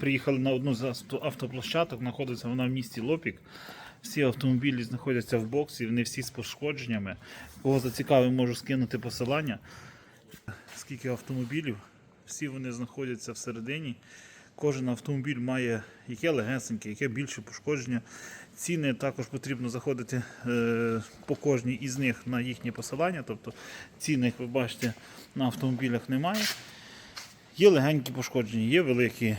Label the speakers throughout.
Speaker 1: Приїхали на одну з авто- автоплощадок, знаходиться вона в місті Лопік. Всі автомобілі знаходяться в боксі, вони всі з пошкодженнями. Кого зацікавив, можу скинути посилання. Скільки автомобілів, всі вони знаходяться всередині. Кожен автомобіль має яке легесеньке, яке більше пошкодження. Ціни також потрібно заходити е, по кожній із них на їхнє посилання. Тобто ціни, як ви бачите, на автомобілях немає. Є легенькі пошкодження, є великі,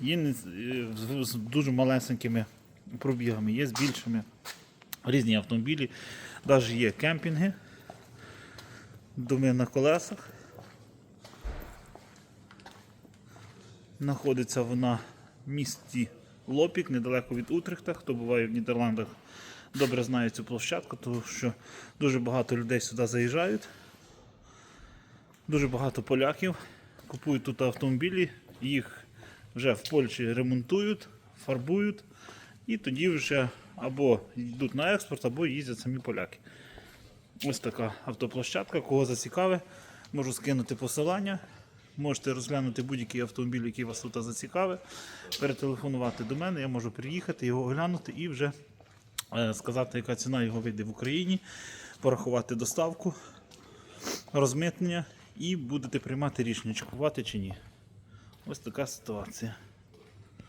Speaker 1: є з- е, з дуже малесенькими пробігами, є з більшими. Різні автомобілі. Навіть є кемпінги, доми на колесах. Знаходиться вона в місті Лопік, недалеко від Утрехта. Хто буває в Нідерландах, добре знає цю площадку, тому що дуже багато людей сюди заїжджають. Дуже багато поляків купують тут автомобілі, їх вже в Польщі ремонтують, фарбують, і тоді вже або йдуть на експорт, або їздять самі поляки. Ось така автоплощадка. Кого зацікавить, можу скинути посилання. Можете розглянути будь-який автомобіль, який вас тут зацікавить, перетелефонувати до мене, я можу приїхати, його оглянути і вже е, сказати, яка ціна його вийде в Україні, порахувати доставку розмитнення і будете приймати рішення, чи купувати чи ні. Ось така ситуація.